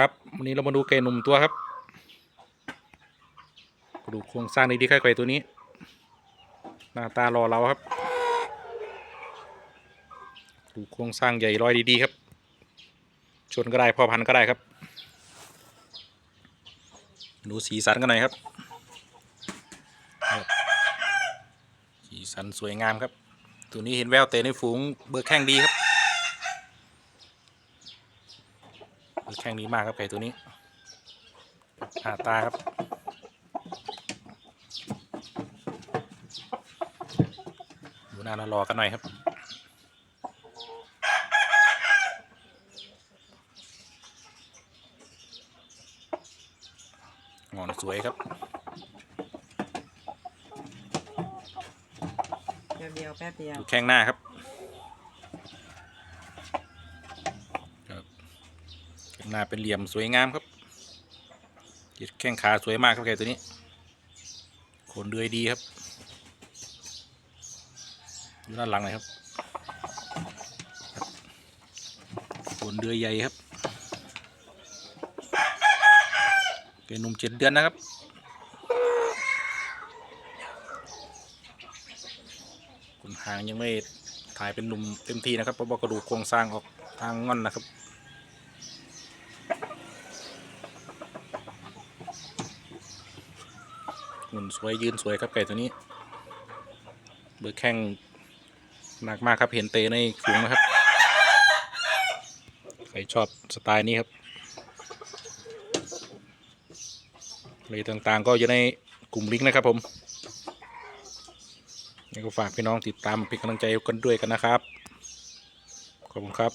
ครับ วันนี้เรามาดูไก่หนุ่มตัวครับกระดูกโครงสร้างดีๆครับไก่ตัวนี้ หน้าตารอเราครับกระดูกโครงสร้างใหญ่ร้อยดีๆครับ ชนก็ได้พ่อพันธุ์ก็ได้ครับ ดูสีสันกันหน่อยครับครับ สีสันสวยงามครับ ตัวนี้เห็นแววเตะในฝูงเบอร์แข้งดีครับ เบอร์ แข้งดีมากครับไก่ตัวนี้หน้าตาครับดูหน้ารอกันหน่อยครับงอนสวยครับแป๊บเดียวแป๊บเดียวดูแข้งหน้าครับครับแข้ง หน้าเป็นเหลี่ยมสวยงามครับยืดแข้งขาสวยมากครับแกตัวนี้โคนเดือยดีครับดูด้านหลังหน่อยครับโคนเดือยใหญ่ครับเป็นหนุ่มเจ็ดเดือนนะครับคุณหางยังไม่ถ่ายเป็นหนุ่มเต็มที่นะครับเพราะว่ากระดูกโครงสร้างออกทางงอนนะครับ หุ่นสวยยืนสวยครับไก่ตัวนี้ เบอร์แข้งหนักมากครับเห็นเตะในฝูงนะครับ ใครชอบสไตล์นี้ครับเลยต่างๆก็อยู่ในกลุ่มลิงก์นะครับผมนี่ก็ฝากพี่น้องติดตามเป็นกำลังใจกันด้วยกันนะครับ ขอบคุณครับ